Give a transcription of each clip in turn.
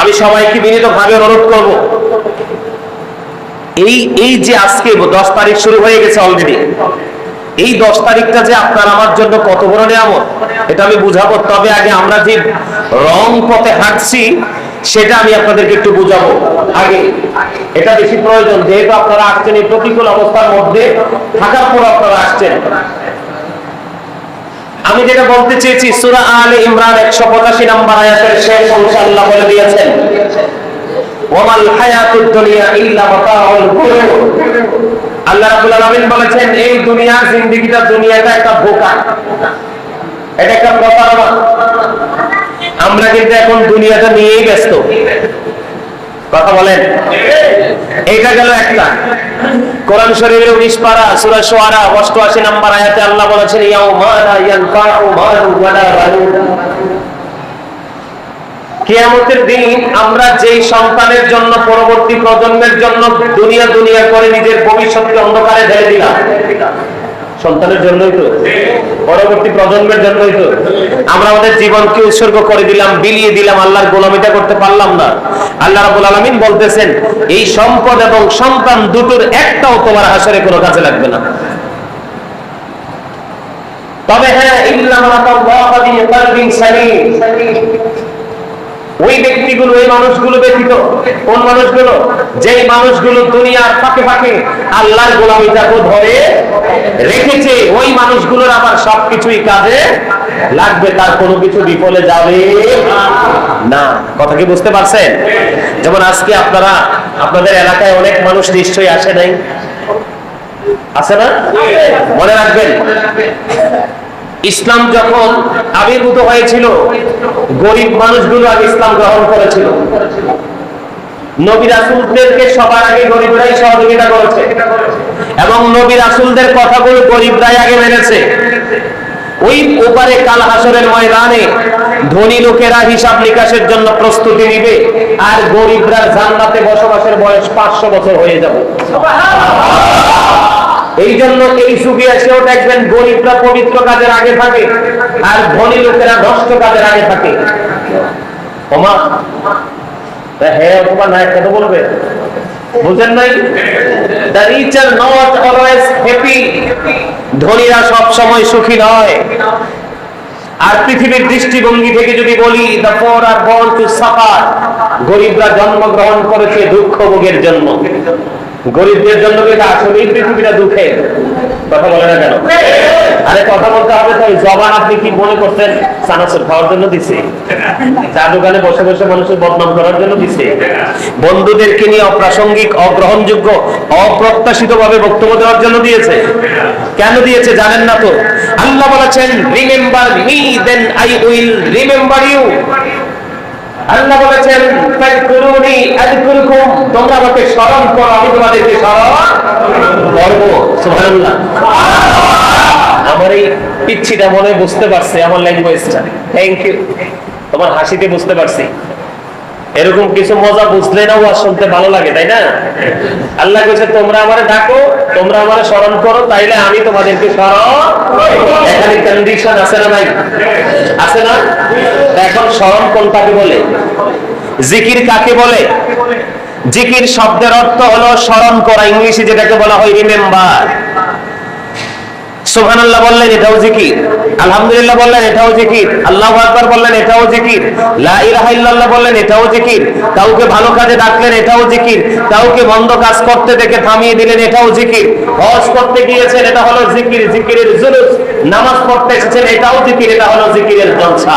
আমি সবাইকে বিনীত ভাবে অনুরোধ করব। এই এই যে আজকে দশ তারিখ শুরু হয়ে গেছে অলরেডি এই দশ তারিখটা যে আপনার আমার জন্য কত বড় নিয়ামত, এটা আমি বুঝাবো। তবে আগে আমরা যে রং পথে হাঁটছি, সেটা আমি আপনাদেরকে একটু বুঝাবো। আগে, এটা বেশি প্রয়োজন, যেহেতু আপনারা আসছেন এই প্রতিকূল অবস্থার মধ্যে, থাকার পর আপনারা আসছেন। আমি যেটা বলতে চেয়েছি, সুরা আলে ইমরান একশো পঁচাশি নাম্বার আয়াতের শেষ অংশ আল্লাহ বলে দিয়েছেন দুনিয়া বলেছেন, এই জিন্দেগিটা দুনিয়াটা একটা এটা একটা আমরা কিন্তু এখন দুনিয়াটা নিয়েই ব্যস্ত। কথা বলেন। এটা গেল একটা কোরআন শরীফের উনিশ পারা, সূরা শুআরা 88 নম্বর আয়াতে আল্লাহ বলেছেন কিয়ামতের দিন আমরা যেই সন্তানের জন্য, পরবর্তী প্রজন্মের জন্য দুনিয়া দুনিয়া করে নিজের ভবিষ্যৎকে অন্ধকারে ঢেলে দিলাম। সন্তানের জন্যই তো, পরবর্তী প্রজন্মের জন্যই তো। আমরা আমাদের জীবনকে উৎসর্গ করে দিলাম, বিলিয়ে দিলাম, আল্লাহর গোলামিটা করতে পারলাম না। আল্লাহ রাব্বুল আলামিন বলতেছেন, এই সম্পদ এবং সন্তান দুটোর একটাও তোমার হাসরে কোনো কাজে লাগবে না। তবে হ্যাঁ ইল্লা মাতাল্লাহ বিকলবিন সালিম। ওই ব্যক্তিগুলো, ওই মানুষগুলো ব্যতীত কোন মানুষগুলো? যেই মানুষগুলো দুনিয়ার ফাঁকে ফাঁকে আল্লাহর গোলামিটাকে ধরে রেখেছে, ওই মানুষগুলোর আবার সবকিছুই কাজে লাগবে, তার কোনো কিছু বিফলে যাবে না। কথা কি বুঝতে পারছেন? যেমন আজকে আপনারা, আপনাদের এলাকায় অনেক মানুষ নিশ্চয়ই আসে নাই। আছে না? মনে রাখবেন। ইসলাম যখন আবির্ভূত হয়েছিল, গরিব মানুষগুলো আগে ইসলাম গ্রহণ করেছিল। নবী রাসুলদেরকে সবার আগে গরিবরাই সহযোগিতা করেছে। এবং নবী রাসুলদের গরিবরাই আগে ওই ওপারে কাল হাসরের ময়দানে ধনী লোকেরা হিসাব নিকাশের জন্য প্রস্তুতি নিবে, আর গরিবরা জান্নাতে বসবাসের বয়স পাঁচশো বছর হয়ে যাবে। এই জন্য এই যুগে এসেও দেখবেন গরিবরা পবিত্র কাজের আগে থাকে আর ধনী লোকেরা নষ্ট কাজের আগে থাকে। হ্যাঁ ধনীরা সুখী আর পৃথিবীর দৃষ্টিভঙ্গি যদি বলি আর গরিবরা জন্মগ্রহণ করেছে দুঃখ ভোগের জন্য। গরিবদের জন্য দোকানে বসে বসে করার জন্য বন্ধুদেরকে নিয়ে অপ্রাসঙ্গিক, অগ্রহণযোগ্য অপ্রত্যাশিত ভাবে বক্তব্য দেওয়ার জন্য দিয়েছে। কেন দিয়েছে জানেন না তো? আল্লাহ বলেছেন remember me then I will remember you আল্লাহ বলেছেন তোমরা আমাকে স্মরণ করো, আমি তোমাদেরকে স্মরণ আমার এই পিচ্ছিটা মনে বুঝতে পারছে আমার ল্যাঙ্গুয়েজটা থ্যাংক ইউ তোমার হাসিতে বুঝতে পারছি। এরকম কিছু মজা বুঝলে না ওয়াজ শুনতে ভালো লাগে, তাই না? আল্লাহ কইছে তোমরা আমারে ডাকো, তোমরা আমারে স্মরণ করো, তাইলে আমি তোমাদেরকে স্মরণ এখানে কন্ডিশন আছে না ভাই? আছে না? এখন স্মরণ কোনটাকে বলে? জিকির কাকে বলে? জিকির শব্দের অর্থ হলো স্মরণ করা, ইংলিশে যেটাকে বলা হয় রিমেম্বার বললেন আলহামদুলিল্লাহ বললেন বললেন বললেন জিকির। ভালো কাজে ডাকলেন, এটাও জিকির। কাজ করতে দেখে থামিয়ে দিলেন, এটাও জিকির। করতে গিয়েছেন, এটা জিকির। জিকিরের নামাজ পড়তে এসেছেন, এটাও জিকির, এটা হলো জিকিরের জলসা।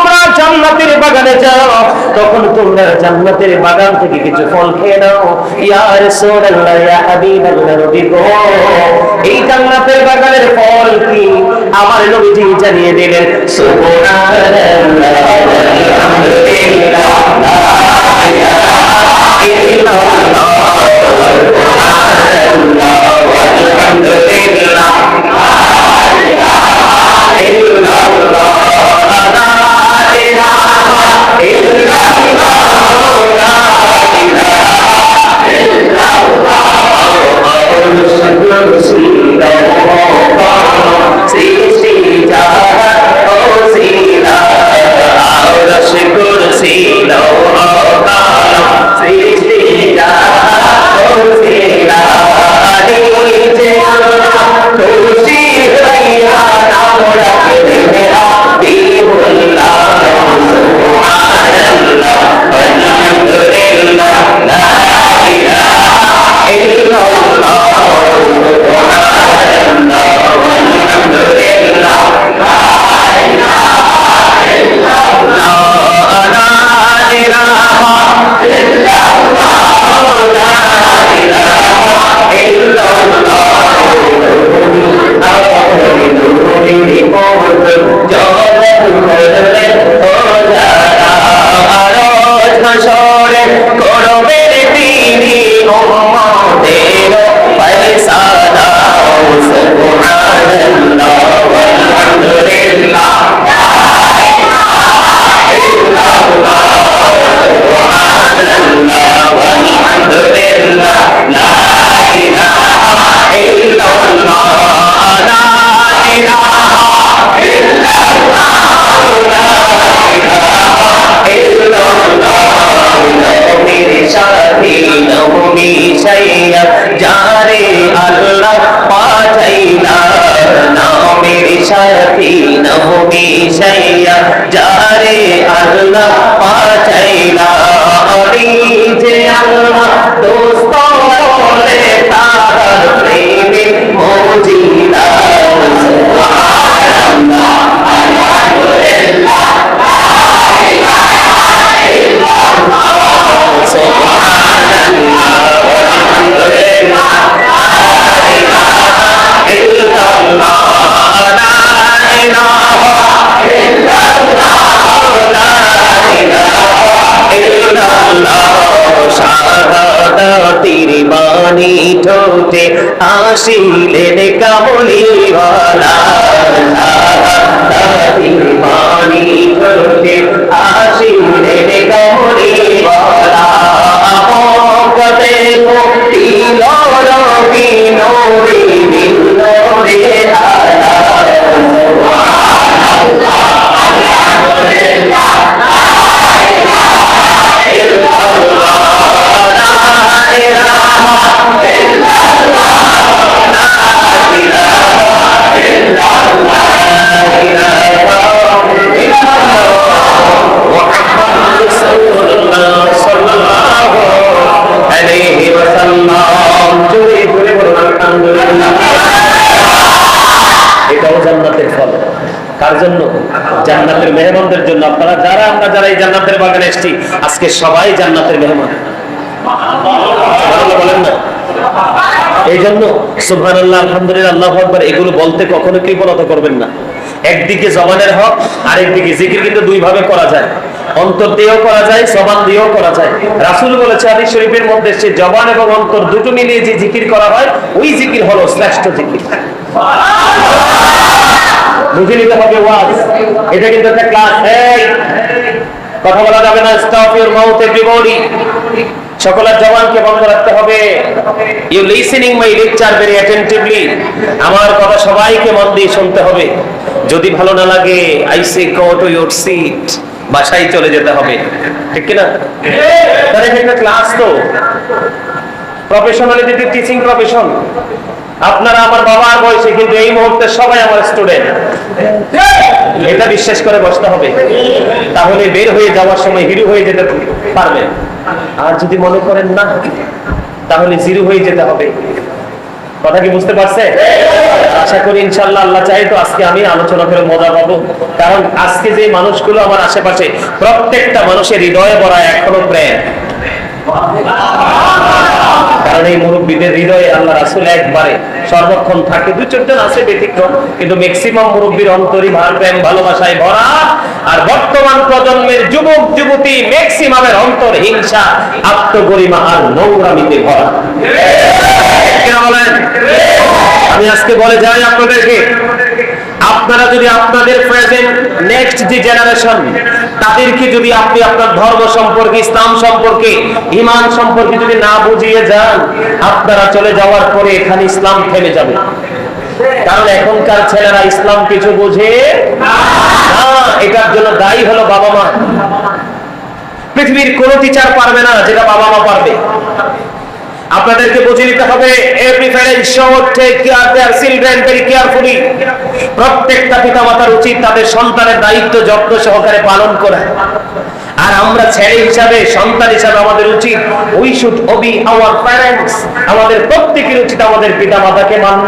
জান্নাতের বাগানে যাও, তখন তোমরা জান্নাতের বাগান থেকে কিছু ফল খেয়ে নাও। ইয়া রাসূলুল্লাহ, ইয়া হাবিবাল্লাহ নবী গো, এই জান্নাতের বাগানের ফল কি? আমার নবীজি জানিয়ে দিলেন, সুবহানাল্লাহ ইলাহা ইল্লাল্লাহ ইলাহা sin সবাই জান্নাতের মেহমান। এই জন্য সুবহান আল্লাহ আলহামদুলিল্লাহ, আল্লাহ আকবার, এগুলো বলতে কখনো কৃপণতা করবেন না। একদিকে জবানের হক আর একদিকে জিকির কিন্তু দুই ভাবে করা যায়। অন্তর দিয়েও করা যায়, জবান দিয়েও করা যায়। রাসূল বলেছে হাদিস শরীফের মধ্যে সে জবান এবং অন্তর দুটো মিলিয়ে যে জিকির করা হয়, ওই জিকির হলো শ্রেষ্ঠ জিকির। বুঝে নিতে হবে ওয়াজ। এটা কিন্তু একটা ক্লাস এই কথা বলা যাবে না স্টপ ইউর মাউথ এভরিবডি সকলের জবানকে বন্ধ রাখতে হবে। You listening my lecture very attentively আমার কথা সবাইকে মন দিয়ে শুনতে হবে। যদি ভালো না লাগে I say go to your seat বাসায় চলে যেতে হবে। ঠিক কি না তাহলে এটা ক্লাস তো। প্রফেশনালিটি টিচিং প্রফেশন আপনারা আমার বাবার বয়সে কিন্তু এই মুহূর্তে সবাই আমার স্টুডেন্ট এটা বিশ্বাস করে বসতে হবে। তাহলে বের হয়ে যাওয়ার সময় হিরো হয়ে যেতে পারবেন। আর যদি মনে করেন না, তাহলে জিরো হয়ে যেতে হবে। কথা কি বুঝতে পারছে আশা করি ইনশাল্লাহ আল্লাহ চাই তো আজকে আমি আলোচনা করে মজা পাবো। কারণ আজকে যে মানুষগুলো আমার আশেপাশে, প্রত্যেকটা মানুষের হৃদয়ে ভরা এখনও প্রেম। কারণ এই মুরব্বীদের হৃদয়ে আল্লাহ রাসুল একবারে সর্বক্ষণ থাকে। দু চারজন আছে ব্যতিক্রম, কিন্তু ম্যাক্সিমাম মুরব্বীর অন্তরই ভার প্রেম ভালোবাসায় ভরা। আর বর্তমান প্রজন্মের যুবক, যুবতী ম্যাক্সিমামের অন্তর হিংসা, আত্মগরিমা আর নোংরামিতে ভরা। আমি আজকে বলে যাই আপনাদেরকে। আপনারা যদি আপনাদের প্রেজেন্ট নেক্সট যে জেনারেশন তাদেরকে যদি আপনি আপনার ধর্ম সম্পর্কে, ইসলাম সম্পর্কে ইমান সম্পর্কে যদি না বুঝিয়ে যান, আপনারা চলে যাওয়ার পরে এখানে ইসলাম থেমে যাবে। কারণ এখনকার ছেলেরা ইসলাম কিছু বোঝে না, এটার জন্য দায়ী হলো বাবা মা। পৃথিবীর কোন টিচার পারবে না যেটা বাবা মা পারবে। আপনাদেরকে বুঝে নিতে হবে every parent should take care their children very carefully প্রত্যেকটা পিতামাতার উচিত তাদের সন্তানের দায়িত্ব যত্ন সহকারে পালন করা। আর আমরা ছেলে হিসাবে, সন্তান হিসাবে আমাদের উচিত। We should obey our parents আমাদের প্রত্যেকের উচিত আমাদের পিতামাতাকে মান্য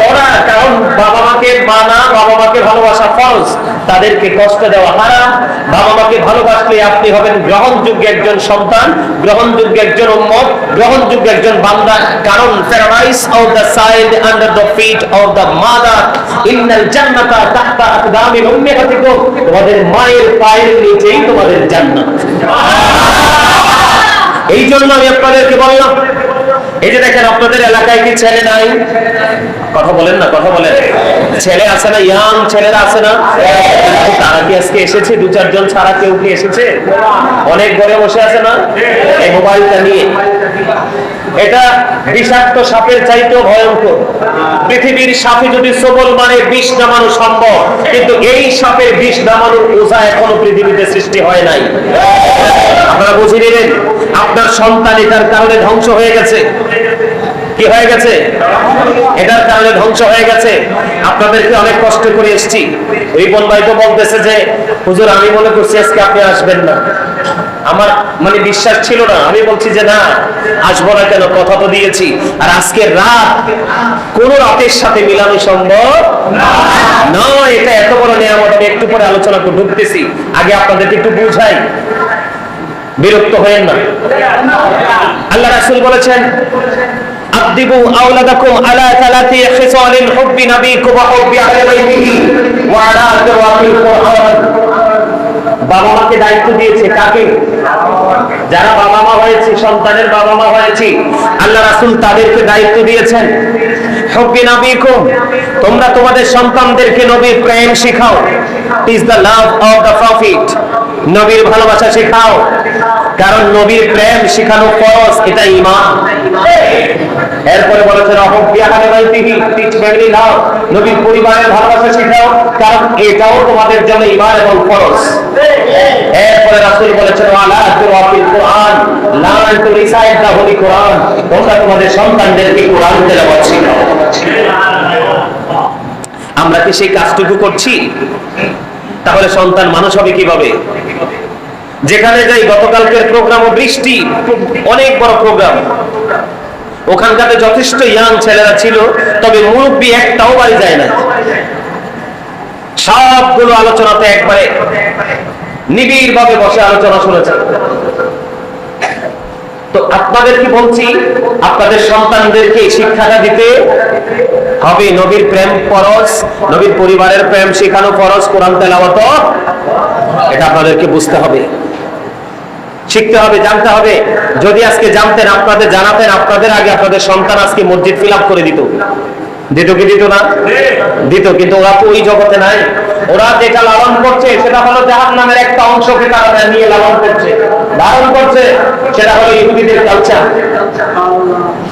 করা। কারণ বাবা মাকে মানা বাবা মাকে ভালোবাসা ফরজ। তাদেরকে কষ্ট দেওয়া হারাম। বাবা মাকে ভালোবাসলে আপনি হবেন গ্রহণযোগ্য একজন সন্তান, গ্রহণযোগ্য একজন উম্মত, গ্রহণযোগ্য একজন বান্দা। কারণ paradise of the side under the feet of the mother ইন্নাল জান্নাতা তাহতা আকদামি উম্মাহাতিকুম। তোমাদের মায়ের পায়ের নিচেই তোমাদের জান্নাত। এই জন্য আমি আপনাদেরকে বললাম, এই যে দেখেন আপনাদের এলাকায় কি ছেলে নাই? কথা বলেন না, কথা বলেন। ছেলে আছে না, ইয়াং ছেলেরা আছে না? তারা কি আজকে এসেছে? দু, চারজন ছাড়া কেউ কি এসেছে? অনেক ঘরে বসে আছে না? এই মোবাইলটা নিয়ে। এটা বিষাক্ত সাপের চাইতেও ভয়ঙ্কর। পৃথিবীর সাপে যদি সবল মানে বিষ নামানো সম্ভব, কিন্তু এই সাপের বিষ নামানোর ওঝা এখনও পৃথিবীতে সৃষ্টি হয় নাই। আপনারা বুঝে নিলেন আপনার সন্তান এটার কারণে ধ্বংস হয়ে গেছে। কি হয়ে গেছে? এটার কারণে ধ্বংস হয়ে গেছে। আপনাদেরকে অনেক কষ্ট করে এসেছি। রিপন ভাই তো বলতেছে যে, হুজুর, আমি মনে করছি আজকে আপনি আসবেন না। আমার মানে বিশ্বাস ছিল না। আমি বলছি যে, না, আসব না কেন? কথা তো দিয়েছি। আর আজকের রাত কোন রাতের সাথে মিলানো সম্ভব না এটা এত বড় নিয়ামত, আমি একটু পরে আলোচনা করে ঢুকতেছি। আগে আপনাদেরকে একটু বুঝাই। বিরক্ত হয়েন না। আল্লাহ রাসুল বলেছেন হুব্বি আহলি বাইতিহি ওয়া আলা তিলাওয়াতিল কুরআন। বাবা মাকে দায়িত্ব দিয়েছে কাকে? যারা বাবা মা হয়েছে, সন্তানের বাবা মা হয়েছে, আল্লাহ তাদেরকে দায়িত্ব দিয়েছেন। তোমরা তোমাদের সন্তানদেরকে নবীর প্রেম শেখাও। Is the love of the prophet নবীর ভালোবাসা শেখাও। কারণ নবীর প্রেম শেখানো ফরজ, এটা ঈমান। এরপরে বলেছেন নবীর পরিবারের ভালোবাসা শেখাও, কারণ এটাও তোমাদের জন্য ঈমান এবং আমরা কি সেই কাজটুকু করছি? তাহলে সন্তান মানুষ হবে কীভাবে? যেখানে যাই, গতকালকের প্রোগ্রাম ও বৃষ্টি অনেক বড় প্রোগ্রাম। ওখানকাতে যথেষ্ট ইয়াং ছেলেরা ছিল, তবে মুরব্বী একটাও বাড়ি যায় না সবগুলো আলোচনাতে একবারে নিবিড় ভাবে বসে আলোচনা শুনেছে তো আপনাদেরকে বলছি, আপনাদের সন্তানদেরকে শিক্ষাটা দিতে হবে নবীর প্রেম ফরজ, নবীর পরিবারের প্রেম শেখানো ফরজ কোরআন তেলাওয়াত। এটা আপনাদেরকে বুঝতে হবে। শিখতে হবে, জানতে হবে। যদি আজকে জানতেন, আপনাদের জানাতেন, আপনাদের আগে আপনাদের সন্তান আজকে মসজিদ ফিল করে দিত। দিত কি দিত না? দিত, কিন্তু ওরা তো ওই জগতে নাই। ওরা যেটা লালন করছে, সেটা হলো জাহান নামের একটা অংশকে তারা নিয়ে লালন করছে। ধারণ করছে, সেটা হলো ইহুদিদের কালচার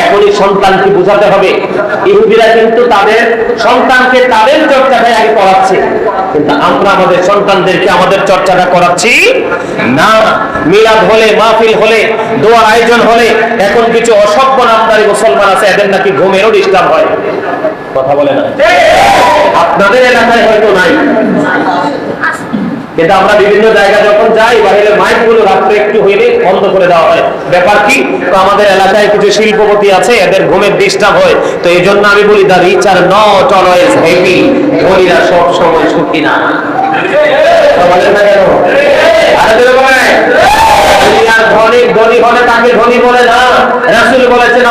এখনই সন্তানকে বোঝাতে হবে। ইহুদিরা কিন্তু তাদের সন্তানকে তাদের চর্চাটা আগে করাচ্ছে। কিন্তু আমরা আমাদের সন্তানদেরকে আমাদের চর্চাটা করাচ্ছি না। মিলাদ হলে, মাহফিল হলে, দোয়ার আয়োজন হলে এখন কিছু অসভ্য নামদারি মুসলমান আছে, এদের নাকি ঘুমেরও ডিস্টার্ব হয়। কথা বলে না। আপনাদের এলাকায় হয়তো নাই। কিন্তু আমরা বিভিন্ন জায়গায় যখন যাই বাইরের মাইকগুলো রাত্রে একটু হইলে বন্ধ করে দেওয়া হয়। ব্যাপার কি? তো আমাদের এলাকায় কিছু শিল্পপতি আছে, এদের ঘুমের ডিস্টার্ব হয়। তো এই জন্য আমি বলি the rich are not always happy ধনীরা সব সময় সুখী না। বলেন না কেন? বলেন। ধনী ধনী হলে তাকে ধনী বলে না। বলেছেন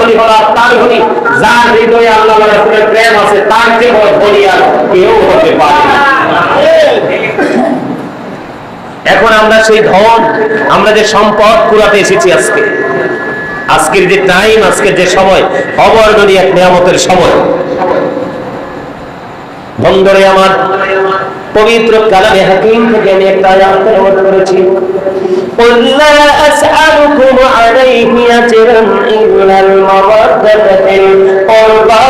ধনী তার ধনী। যার হৃদয়ে আল্লাহ রাসূলের প্রেম আছে, তার চেয়ে বড় ধনী আর কেউ হতে পারে এখন আমরা সেই ধন, আমরা যে সম্পদ কুড়াতে এসেছি আজকে। আজকের যে টাইম আজকের যে সময়, অবর্ণনীয় এক নিয়ামতের সময়। বন্ধরে আমার পবিত্র কালামে হাকিম থেকে আমি একটা আয়াত তেলাওয়াত করেছি قل لا أسألكم عليه أجرا إلا المودة في القربى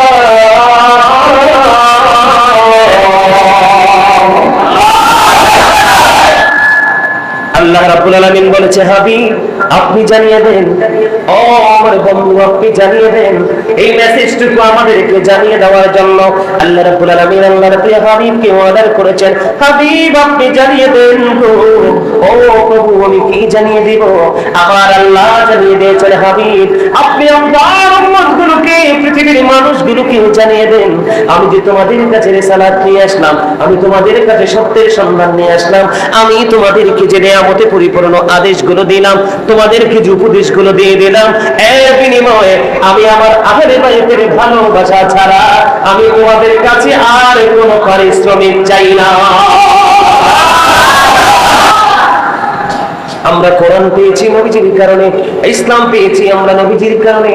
আল্লাহ রাব্বুল আলামিন বলেছে হাবিব আপনি জানিয়ে দেন ও আমার বন্ধু আপনি জানিয়ে দেন এই মেসেজটুকু আমাদেরকে জানিয়ে দেওয়ার জন্য আল্লাহ রাব্বুল আলামিন আল্লাহর প্রিয় হাবিবকে অর্ডার করেছেন, হাবিব, আপনি জানিয়ে দেন ও প্রভু, আমি কি জানিয়ে দিব? আমার আল্লাহ জানিয়ে দিয়েছেন, হাবিব, আপনি আমার উম্মতগুলোকে, পৃথিবীর মানুষগুলোকে জানিয়ে দেন। আমি যে তোমাদের কাছে রেসালাত নিয়ে আসলাম, আমি তোমাদের কাছে সত্যের সন্ধান নিয়ে আসলাম। আমি তোমাদেরকে যে নিয়ামতে পরিপূর্ণ আদেশগুলো দিলাম, তোমাদেরকে যে উপদেশগুলো দিয়ে দিলাম, এর বিনিময়ে আমি আমার আহলে বাইতের ভালোবাসা ছাড়া আমি তোমাদের কাছে আর কোনো পারিশ্রমিক চাই না। আমরা কোরআন পেয়েছি নবীজির কারণে, ইসলাম পেয়েছি আমরা নবীজির কারণে।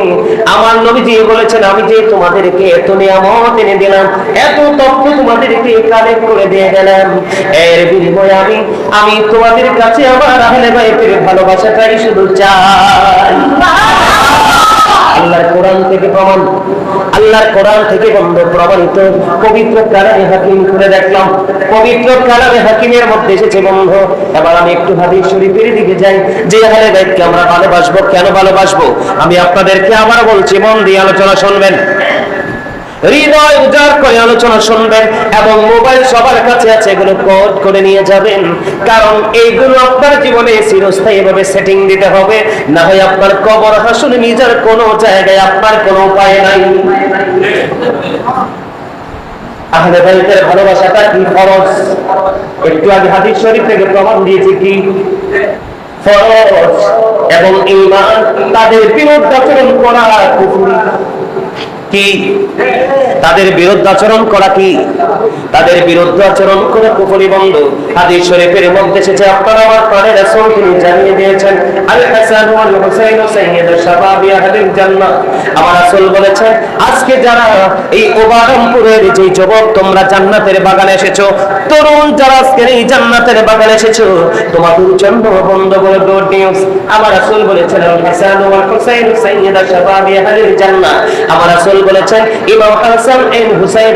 আমার নবীজি বলেছেন, আমি যে তোমাদেরকে এত নিয়ামত এনে দিলাম, এত তথ্য তোমাদেরকে কালেক্ট করে দিয়ে গেলাম। এর বিনিময়ে আমি আমি তোমাদের কাছে আমার আহলে বাইতের ভালোবাসাটাই শুধু চাই। আল্লাহর কোরআন থেকে প্রমাণ। আল্লাহর কোরআন থেকে বন্ধ প্রমাণিত। পবিত্র কালামে হাকিম করে দেখলাম। পবিত্র কালামে হাকিমের মধ্যে এসেছে বন্ধ। এবার আমি একটু ভাবি শরীফের দিকে যাই। যে হারে বাইতকে আমরা ভালোবাসবো, কেন ভালোবাসবো? আমি আপনাদেরকে আবার বলছি, মন দিয়ে আলোচনা শুনবেন। হৃদয় উজাড় করে আলোচনা শুনবেন এবং মোবাইল সবার কাছে আছে, এগুলো কোড করে নিয়ে যাবেন। কারণ এইগুলো আপনার জীবনে চিরস্থায়ী ভাবে সেটিং দিতে হবে। না হয় আপনার কবর হাসুন নিজের কোনো জায়গায়, আপনার কোনো উপায় নাই। আহলে বাইতের ভালোবাসাটা কি ফরজ? একটু আগে হাদিস শরীফ থেকে প্রমাণ দিয়েছি কি? ফরজ। এবং ঈমান তাদের বিরুদ্ধে আচরণ করা কি? তাদের বিরুদ্ধে আচরণ করা কি? তাদের বিরুদ্ধে আচরণ করে কুফরি বন্ধ। হাদিস শরীফের মধ্যে এসেছে, আপনারা আমার প্রাণের রাসূল তিনি জানিয়ে দিয়েছেন, আল হাসান ওয়াল হুসাইন সাইয়্যিদুশ শাবাবি আহলিল জান্নাহ। আমার রাসূল বলেছেন, আজকে যারা এই ওবারমপুরের যে যুবক, তোমরা জান্নাতের বাগানে এসেছ। তরুণ যারা আজকে এই জান্নাতের বাগানে এসেছ, তোমাদের জন্য বন্ধ করে গুড নিউজ আমার রাসূল বলেছেন, আল হাসান ওয়াল হুসাইন সাইয়্যিদুশ শাবাবি আহলিল জান্নাহ। আমার রাসূল বলেছেন, ইমাম হাসান এন্ড হুসাইন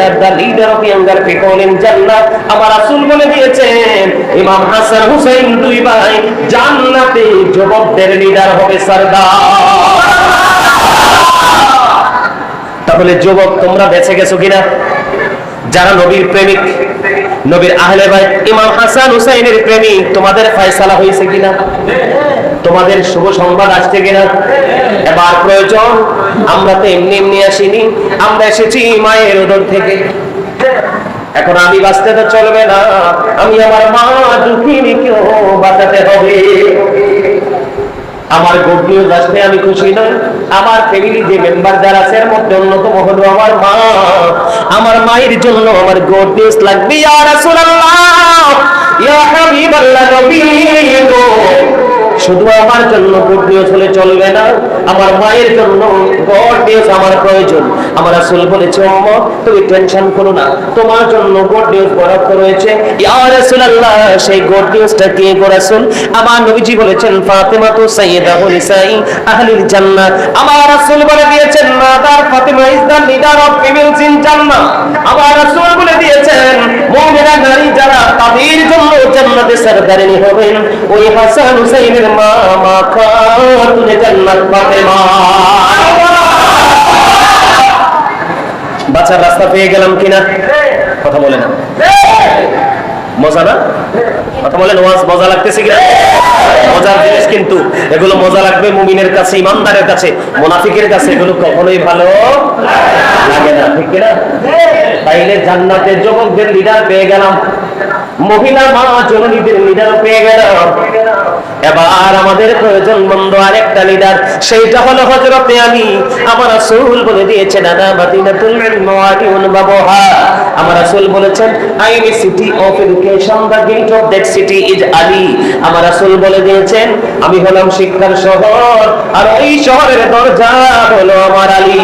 জান্নাত। আমার রাসূল বলে দিয়েছেন, ইমাম হাসান হুসাইন দুই ভাই জান্নাতে যুবকদের লিডার হবে সরদার। তাহলে যুবক, তোমরা বেঁচে গেছো কিনা? যারা নবীর প্রেমিক, নবীর আহলে ভাই ইমাম হাসান হুসাইনের প্রেমিক, তোমাদের ফয়সালা হয়েছে কিনা? তোমাদের শুভ সংবাদ আসছে কিনা? এবার প্রয়োজন, আমরা তো এমনি এমনি আসিনি। আমরা এসেছি মায়ের উদর থেকে। এখন আমি বাঁচতে তো চলবে না। আমি আমার মা দুঃখিনীকেও বাঁচাতে হবে। আমার নিউজ আসতে আমি খুশি নই। আমার ফ্যামিলি যে মেম্বার যারা আছে, এর মধ্যে অন্যতম হলো আমার মা। আমার মায়ের জন্য আমার নিউজ লাগবে। ইয়া রাসূলুল্লাহ, ইয়া হাবিবাল্লাহ নবী গো। শুধু আমার জন্য গুড নিউজ হলে চলবে না, আমার মায়ের জন্য গড নিউজ আমার প্রয়োজন। আমার রাসূল বলেছে ওমর তুমি টেনশন করো না, তোমার জন্য গুড নিউজ বরাদ্দ রয়েছে। ইয়া রাসূলুল্লাহ, সেই গুড নিউজটা কে রাসূল? আমার নবীজি বলেছেন ফাতেমা তো সাইয়্যিদা নিসাই আহলিল জান্নাত আমার রাসূল বলে দিয়েছেন, mother Fatema is the leader of females in Jannah. আমার রাসূল বলে দিয়েছেন, মুমিনা নারী যারা তাদের জন্য জান্নাতে সরদারিনী হবেন, ওই হাসান হুসাইনের মা মা খাতুনে জান্নাত ফাতেমা। বাঁচার রাস্তা পেয়ে গেলাম কিনা? কথা বলে না মজা না? কথা বলেন, ওয়াজ মজা লাগতেছে কিনা? মজার জিনিস কিন্তু, এগুলো মজা লাগবে মুমিনের কাছে, ইমানদারের কাছে, মুনাফিকের কাছে, এগুলো কখনোই ভালো লাগে না, ঠিক কিনা? তাইলে জান্নাতের যুবকদের লিডার পেয়ে গেলাম। মহিলা মা জননীদের লিডার পেয়ে গেলাম এবার আমাদের প্রয়োজন বন্ধ আরেকটা লিডার সেইটা হলো হজরতে আমি আমার রাসূল বলে দিয়েছেন আনা মাদিনাতুল ইলম ওয়া আলিউন বাবুহা। আমার রাসূল বলেছেন, I am city of education, the gate of that city is Ali. আমার রাসূল বলে দিয়েছেন, আমি হলাম শিক্ষার শহর, আর এই শহরের দরজা হলো আমার আলী।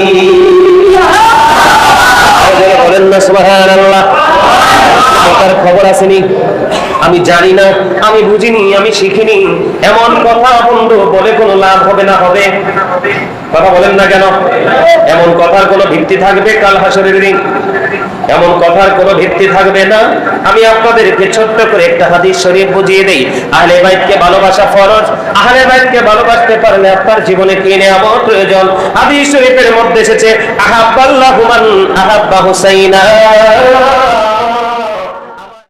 বলেন না, সুবহানাল্লাহ। কথার খবর আসেনি। আমি জানি না, আমি বুঝিনি, আমি শিখিনি। এমন কথা বন্ধু, বলে কোনো লাভ হবে না হবে। কথা বলেন না কেন? এমন কথার কোনো ভিত্তি থাকবে কাল হাসরের দিন? এমন কথার কোনো ভিত্তি থাকবে না? আমি আপনাদেরকে ছোট্ট করে একটা হাদিস শরীফ বুঝিয়ে দেই। আহলে বাইতকে ভালোবাসা ফরজ। আহলে বাইতকে ভালোবাসতে পারলে আপনার জীবনে কি নেওয়া প্রয়োজন? হাদিস শরীফের মধ্যে এসেছে, আহাব্বাল্লাহু মান আহাব্বা হুসাইনা।